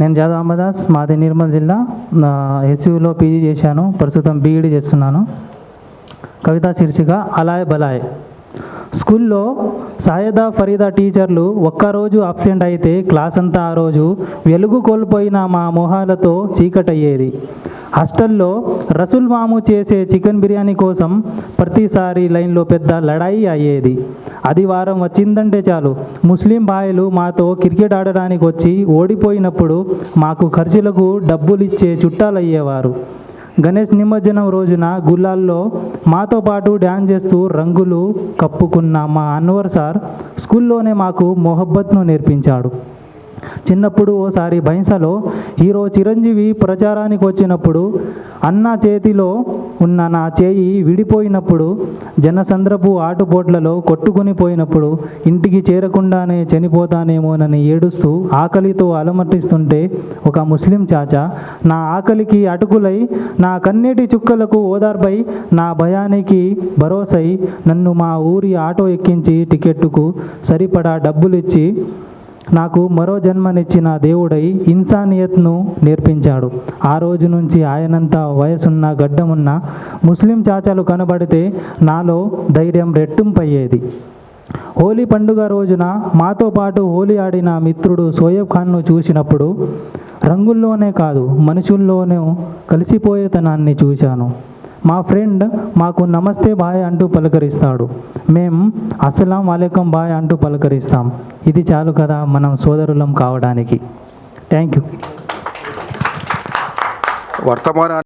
నేను జాదవ్ అహ్మదాస్ మాది నిర్మల్ జిల్లా. ఎస్యూలో పీజీ చేశాను. ప్రస్తుతం బీఈడి చేస్తున్నాను. కవిత శీర్షిక అలాయ్ బలాయ్. స్కూల్లో సాయదా ఫరీదా టీచర్లు ఒక్కరోజు అబ్సెంట్ అయితే క్లాస్ అంతా ఆ రోజు వెలుగు కోల్పోయిన మా మొహాలతో చీకటయ్యేది. హాస్టల్లో రసూల్ మాము చేసే చికెన్ బిర్యానీ కోసం ప్రతిసారి లైన్లో పెద్ద లడాయి అయ్యేది. ఆదివారం వచ్చిందంటే చాలు. ముస్లిం భాయలు మాతో క్రికెట్ ఆడడానికి వచ్చి ఓడిపోయినప్పుడు మాకు ఖర్చులకు డబ్బులు ఇచ్చే చుట్టాలయ్యేవారు. గణేష్ నిమజ్జనం రోజున గుళ్ళాల్లో మాతో పాటు డ్యాన్స్ చేస్తూ రంగులు కప్పుకున్న మా అన్వర్ సార్ స్కూల్లోనే మాకు మొహబ్బత్ను నేర్పించాడు. చిన్నప్పుడు ఓసారి భైంసలో హీరో చిరంజీవి ప్రచారానికి వచ్చినప్పుడు అన్న చేతిలో ఉన్న నా చేయి విడిపోయినప్పుడు జనసంద్రపు ఆటుపోట్లలో కొట్టుకుని పోయినప్పుడు ఇంటికి చేరకుండానే చనిపోతానేమోనని ఏడుస్తూ ఆకలితో అలమటిస్తుంటే ఒక ముస్లిం చాచా నా ఆకలికి అటుకులై నా కన్నీటి చుక్కలకు ఓదార్పై నా భయానికి భరోసై నన్ను మా ఊరి ఆటో ఎక్కించి టికెట్టుకు సరిపడా డబ్బులిచ్చి నాకు మరో జన్మనిచ్చిన దేవుడై ఇన్సానియత్ను నేర్పించాడు. ఆ రోజు నుంచి ఆయనంత వయసున్న గడ్డమున్న ముస్లిం చాచాలు కనబడితే నాలో ధైర్యం రెట్టింపయ్యేది. హోలీ పండుగ రోజున మాతో పాటు హోలీ ఆడిన మిత్రుడు సోయబ్ ఖాన్ను చూసినప్పుడు రంగుల్లోనే కాదు మనుషుల్లోనూ కలిసిపోయేతనాన్ని చూశాను. మా ఫ్రెండ్ మాకు నమస్తే బాయ్ అంటూ పలకరిస్తాడు. మేం అస్సలాం వాలేకం బాయ్ అంటూ పలకరిస్తాం. ఇది చాలు కదా మనం సోదరులం కావడానికి. Thank you. వర్తమాన